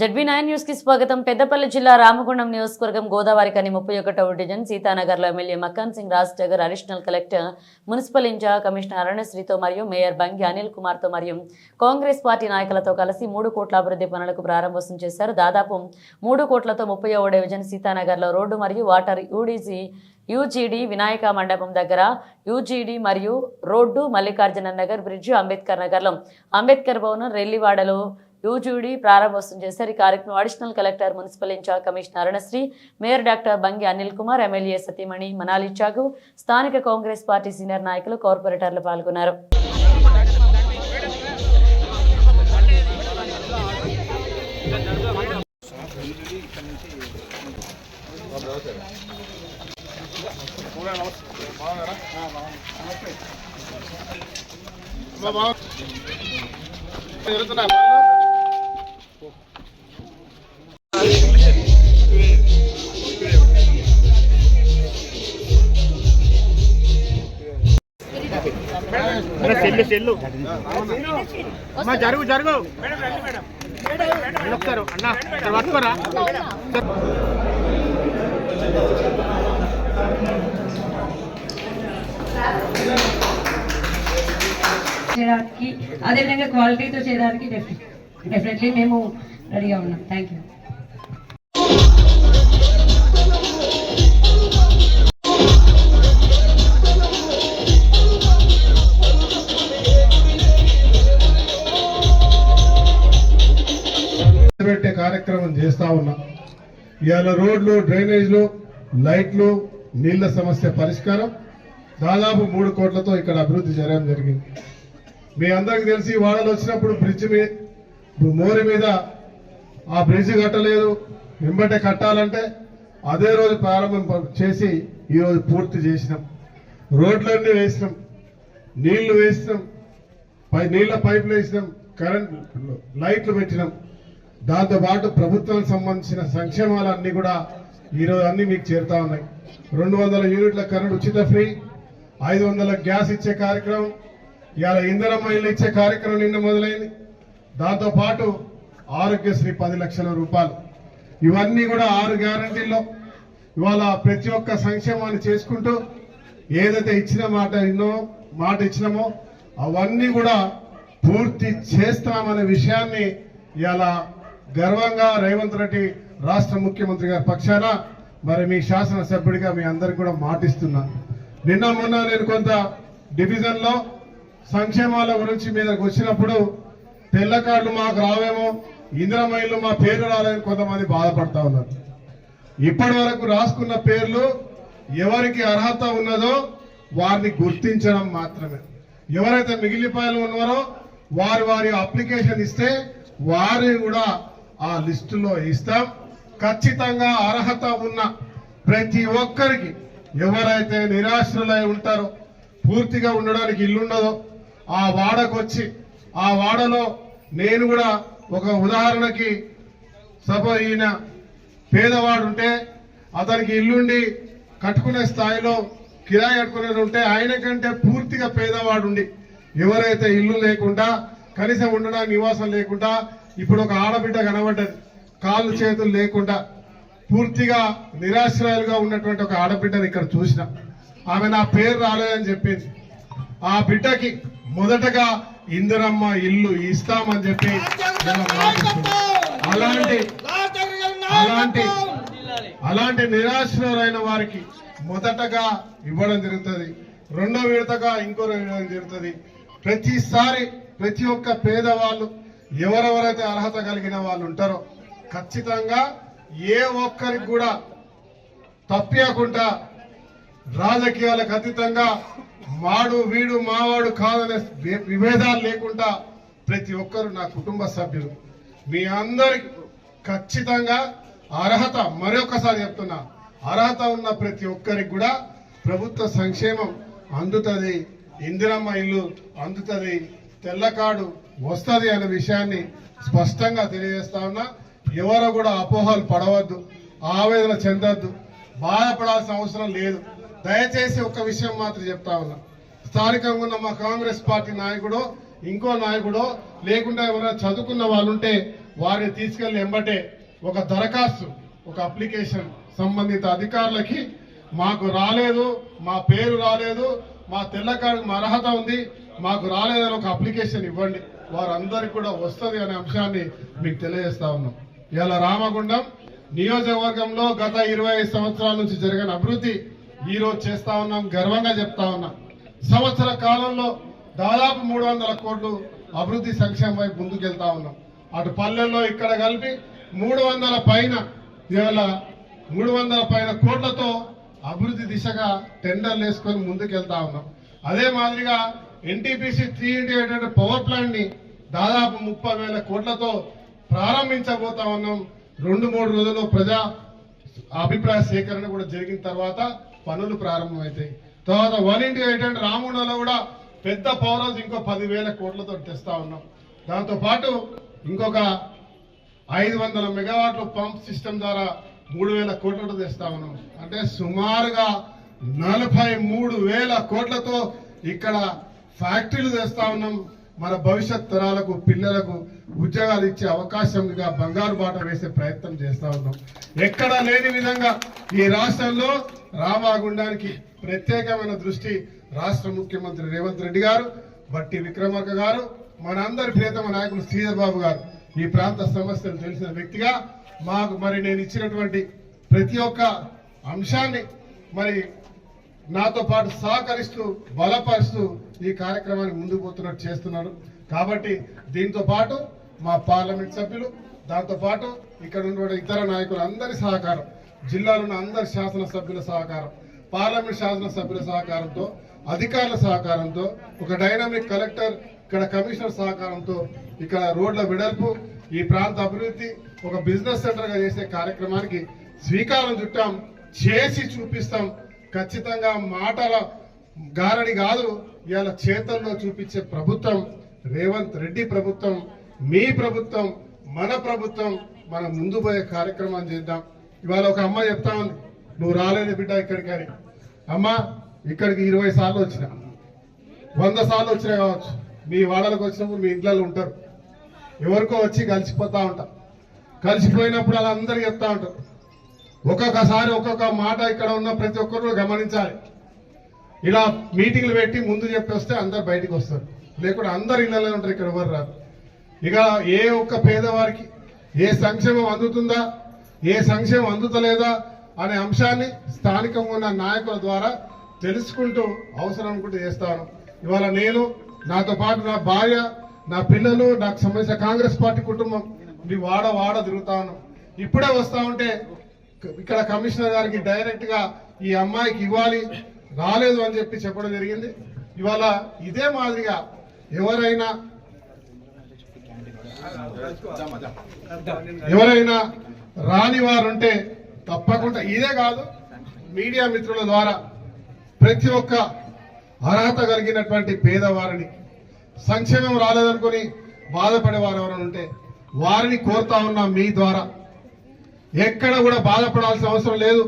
ZB nine న్యూస్కి స్వాగతం. పెద్దపల్లి జిల్లా రామగుండం నియోజకవర్గం గోదావరి కని ముప్పై ఒకటవ డివిజన్ సీతానగర్లో MLA Makkan Singh Raj టగర్ additional collector municipal incharge commissioner అరుణశ్రీతో మరియు మేయర్ బంగి అనిల్ కుమార్తో మరియు కాంగ్రెస్ పార్టీ నాయకులతో కలిసి మూడు కోట్ల అభివృద్ధి పనులకు ప్రారంభోత్సవం చేశారు. దాదాపు మూడు కోట్లతో ముప్పై డివిజన్ సీతానగర్లో రోడ్డు మరియు వాటర్ యూడీజీ యూజీడీ వినాయక మండపం దగ్గర యూజీడీ మరియు రోడ్డు మల్లికార్జున నగర్ బ్రిడ్జ్ అంబేద్కర్ నగర్లో. అంబేద్కర్ భవనం రెల్లివాడలో యూజూడి ప్రారంభోత్సవం చేశారు. ఈ కార్యక్రమం additional collector municipal in charge commissioner Arunasri mayor doctor Bangi Anil Kumar MLA సతీమణి మనాలి చాగు స్థానిక కాంగ్రెస్ పార్టీ సీనియర్ నాయకులు కార్పొరేటర్లు పాల్గొన్నారు. జరుగుతున్నా సెల్లు సెల్లు అమ్మా జరుగు జరుగు వస్తారు అన్న ఇక్కడ పట్టుకోరా చేయడానికి అదేవిధంగా క్వాలిటీతో చేయడానికి డెఫినెట్లీ మేము రెడీగా ఉన్నాం థ్యాంక్ యూ కార్యక్రమం చేస్తా ఉన్నాం. ఇవాళ రోడ్లు డ్రైనేజ్లు లైట్లు నీళ్ళ సమస్య పరిష్కారం. దాదాపు మూడు కోట్లతో ఇక్కడ అభివృద్ధి చేయడం జరిగింది. మీ అందరికి తెలిసి వాడలు వచ్చినప్పుడు బ్రిడ్జ్ మీ మోరి మీద ఆ బ్రిడ్జ్ కట్టలేదు. వెంబటే కట్టాలంటే అదే రోజు ప్రారంభం చేసి ఈరోజు పూర్తి చేసినాం. రోడ్లన్నీ వేసినాం. నీళ్ళు వేసినాం. పై నీళ్ళ పైపులు వేసినాం. కరెంట్ లైట్లు పెట్టినాం. దాంతోపాటు ప్రభుత్వం ప్రభుత్వానికి సంబంధించిన సంక్షేమాలన్నీ కూడా ఈరోజు అన్ని మీకు చేరుతా ఉన్నాయి. రెండు వందల యూనిట్ల కరెంట్ ఉచిత ఫ్రీ ఐదు వందల గ్యాస్ ఇచ్చే కార్యక్రమం ఇవాళ ఇంధనం ఇల్లు ఇచ్చే కార్యక్రమం నిన్న మొదలైంది. దాంతోపాటు ఆరోగ్యశ్రీ పది లక్షల రూపాయలు. ఇవన్నీ కూడా ఆరు గ్యారంటీల్లో. ఇవాళ ప్రతి ఒక్క సంక్షేమాన్ని చేసుకుంటూ ఏదైతే ఇచ్చిన మాట ఎన్నో మాట ఇచ్చినామో అవన్నీ కూడా పూర్తి చేస్తామనే విషయాన్ని ఇలా గర్వంగా రేవంత్ రెడ్డి రాష్ట్ర ముఖ్యమంత్రి గారి పక్షాన మరి మీ శాసనసభ్యుడిగా మీ అందరికి కూడా మాటిస్తున్నా. నిన్న మొన్న నేను కొంత డివిజన్లో సంక్షేమాల గురించి మీదకి వచ్చినప్పుడు తెల్ల కార్డులు మాకు రావేమో ఇందిరమైళ్ళు మా పేరు రాలేని కొంతమంది బాధపడతా ఉన్నారు. ఇప్పటి వరకు రాసుకున్న పేర్లు ఎవరికి అర్హత ఉన్నదో వారిని గుర్తించడం మాత్రమే. ఎవరైతే మిగిలిపాయలు ఉన్నారో వారి వారి అప్లికేషన్ ఇస్తే వారిని కూడా ఆ లిస్టులో ఇస్తాం. ఖచ్చితంగా అర్హత ఉన్న ప్రతి ఒక్కరికి ఎవరైతే నిరాశ్రులై ఉంటారో పూర్తిగా ఉండడానికి ఇల్లుండదో ఆ వాడకొచ్చి ఆ వాడలో నేను కూడా ఒక ఉదాహరణకి సభ ఈయన పేదవాడు ఉంటే అతనికి ఇల్లుండి కట్టుకునే స్థాయిలో కిరాయి కట్టుకునేది ఉంటే ఆయన కంటే పూర్తిగా పేదవాడు ఉండి ఎవరైతే ఇల్లు లేకుండా కనీసం ఉండడానికి నివాసం లేకుండా ఇప్పుడు ఒక ఆడబిడ్డ కనబడ్డది. కాళ్ళు చేతులు లేకుండా పూర్తిగా నిరాశ్రయాలుగా ఉన్నటువంటి ఒక ఆడబిడ్డని ఇక్కడ చూసిన. ఆమె నా పేరు రాలేదని చెప్పింది. ఆ బిడ్డకి మొదటగా ఇందిరమ్మ ఇల్లు ఇస్తామని చెప్పి అలాంటి అలాంటి అలాంటి నిరాశ్రయులైన వారికి మొదటగా ఇవ్వడం జరుగుతుంది. రెండో విడతగా ఇంకో ఇవ్వడం జరుగుతుంది. ప్రతిసారి ప్రతి ఒక్క పేదవాళ్ళు ఎవరెవరైతే అర్హత కలిగిన వాళ్ళు ఉంటారో ఖచ్చితంగా ఏ ఒక్కరికి కూడా తప్పియకుండా రాజకీయాలకు అతీతంగా మాడు వీడు మావాడు కాదనే విభేదాలు లేకుండా ప్రతి ఒక్కరు నా కుటుంబ సభ్యులు. మీ అందరికి ఖచ్చితంగా అర్హత మరొకసారి చెప్తున్నా అర్హత ఉన్న ప్రతి ఒక్కరికి కూడా ప్రభుత్వ సంక్షేమం అందుతుంది ఇందిరమ్మ ఇల్లు అందుతుంది తెల్లకాడు వస్తుంది అనే విషయాన్ని స్పష్టంగా తెలియజేస్తా ఉన్నా. ఎవరో కూడా అపోహలు పడవద్దు ఆవేదన చెందొద్దు బాధపడాల్సిన అవసరం లేదు. దయచేసి ఒక్క విషయం మాత్రం చెప్తా ఉన్నా. స్థానికంగా ఉన్న మా కాంగ్రెస్ పార్టీ నాయకుడు ఇంకో నాయకుడు లేకుండా ఎవరైనా చదువుకున్న వాళ్ళు ఉంటే వారిని తీసుకెళ్ళి ఎంబటే ఒక దరఖాస్తు ఒక అప్లికేషన్ సంబంధిత అధికారులకి. మాకు రాలేదు మా పేరు రాలేదు మా తెల్ల కార్డు మా అర్హత ఉంది మాకు రాలేదని ఒక అప్లికేషన్ ఇవ్వండి. వారందరికీ కూడా వస్తుంది అనే అంశాన్ని మీకు తెలియజేస్తా ఉన్నాం. ఇవాళ రామగుండం నియోజకవర్గంలో గత ఇరవై ఐదు సంవత్సరాల నుంచి జరిగిన అభివృద్ధి ఈ రోజు చేస్తా ఉన్నాం గర్వంగా చెప్తా ఉన్నాం. సంవత్సర కాలంలో దాదాపు మూడు వందల కోట్లు అభివృద్ధి సంక్షేమం వైపు ముందుకెళ్తా ఉన్నాం. అటు పల్లెల్లో ఇక్కడ కలిపి మూడు వందల పైన ఇవాళ మూడు వందల పైన కోట్లతో అభివృద్ధి దిశగా టెండర్లు వేసుకొని ముందుకెళ్తా ఉన్నాం. అదే మాదిరిగా ఎన్టీపీసీ త్రీ ఇంటిగ్రేటెడ్ పవర్ ప్లాంట్ని దాదాపు ముప్పై వేల కోట్లతో ప్రారంభించబోతా ఉన్నాం. రెండు మూడు రోజుల్లో ప్రజా అభిప్రాయ సేకరణ కూడా జరిగిన తర్వాత పనులు ప్రారంభమవుతాయి తర్వాత వన్ ఇంటి ఏంటంటే అంటే కూడా పెద్ద పవర్ హౌస్ ఇంకో పదివేల కోట్లతో తెస్తా ఉన్నాం. దాంతో పాటు ఇంకొక ఐదు వందల మెగావాట్ల పంప్ సిస్టమ్ ద్వారా మూడు వేల కోట్లతో తెస్తా ఉన్నాం. అంటే సుమారుగా నలభై మూడు వేల కోట్లతో ఇక్కడ ఫ్యాక్టరీలు తెస్తా ఉన్నాం. మన భవిష్యత్ తరాలకు పిల్లలకు ఉద్యోగాలు ఇచ్చే అవకాశంగా బంగారు బాట వేసే ప్రయత్నం చేస్తా ఉన్నాం. ఎక్కడ లేని విధంగా ఈ రాష్ట్రంలో రామాగుండానికి ప్రత్యేకమైన దృష్టి రాష్ట్ర ముఖ్యమంత్రి రేవంత్ రెడ్డి గారు బట్టి విక్రమార్క గారు మనందరి ప్రియతమ నాయకులు శ్రీధర్ బాబు గారు. ఈ ప్రాంత సమస్యలు తెలిసిన వ్యక్తిగా మాకు మరి నేను ఇచ్చినటువంటి ప్రతి ఒక్క అంశాన్ని మరి నాతో పాటు సహకరిస్తూ బలపరుస్తూ ఈ కార్యక్రమాన్ని ముందుకు పోతున్నట్టు చేస్తున్నారు కాబట్టి దీంతో పాటు మా పార్లమెంట్ సభ్యులు దాంతోపాటు ఇక్కడ ఉన్న ఇతర నాయకులు అందరి సహకారం జిల్లాలో ఉన్న అందరి శాసనసభ్యుల సహకారం పార్లమెంట్ శాసనసభ్యుల సహకారంతో అధికారుల సహకారంతో ఒక డైనామిక్ కలెక్టర్ ఇక్కడ కమిషనర్ సహకారంతో ఇక్కడ రోడ్ల వెడల్పు ఈ ప్రాంత అభివృద్ధి ఒక బిజినెస్ సెంటర్గా చేసే కార్యక్రమానికి శ్రీకారం చుట్టాం చేసి చూపిస్తాం. ఖచ్చితంగా మాటల గారడి కాదు ఇవాళ చేతల్లో చూపించే ప్రభుత్వం రేవంత్ రెడ్డి ప్రభుత్వం మీ ప్రభుత్వం మన ప్రభుత్వం మనం ముందు పోయే కార్యక్రమం చేద్దాం. ఇవాళ ఒక అమ్మ చెప్తా ఉంది నువ్వు రాలేదు బిడ్డ ఇక్కడికి అని. అమ్మ ఇక్కడికి ఇరవై సార్లు వచ్చిన. వంద సార్లు వచ్చినా కావచ్చు. మీ వాడలకు వచ్చినప్పుడు మీ ఇంట్లో ఉంటారు. ఎవరికో వచ్చి కలిసిపోతా ఉంటాం కలిసిపోయినప్పుడు అలా అందరు చెప్తా ఉంటారు. ఒక్కొక్కసారి ఒక్కొక్క మాట ఇక్కడ ఉన్న ప్రతి ఒక్కరు గమనించాలి. ఇలా మీటింగ్లు పెట్టి ముందు చెప్పి వస్తే అందరు బయటికి వస్తారు. లేకుంటే అందరు ఇళ్ళలో ఉంటారు ఇక్కడ ఎవరు రాదు ఇక ఏ ఒక్క పేదవారికి ఏ సంక్షేమం అందుతుందా ఏ సంక్షేమం అందుతలేదా అనే అంశాన్ని స్థానికంగా ఉన్న నాయకుల ద్వారా తెలుసుకుంటూ అవసరం అనుకుంటూ చేస్తాను. ఇవాళ నేను నాతో పాటు నా భార్య నా పిల్లలు నాకు సంబంధించిన కాంగ్రెస్ పార్టీ కుటుంబం మీ వాడ వాడ తిరుగుతాను ఇప్పుడే వస్తా ఉంటే ఇక్కడ కమిషనర్ గారికి డైరెక్ట్గా ఈ అమ్మాయికి ఇవ్వాలి రాలేదు అని చెప్పి చెప్పడం జరిగింది. ఇవాళ ఇదే మాదిరిగా ఎవరైనా ఎవరైనా రాని వారుంటే తప్పకుండా ఇదే కాదు మీడియా మిత్రుల ద్వారా ప్రతి ఒక్క అర్హత కలిగినటువంటి పేదవారిని సంక్షేమం రాలేదనుకుని బాధపడే వారు ఎవరైనా ఉంటే వారిని కోరుతా ఉన్నాం మీ ద్వారా. ఎక్కడ కూడా బాధపడాల్సిన అవసరం లేదు.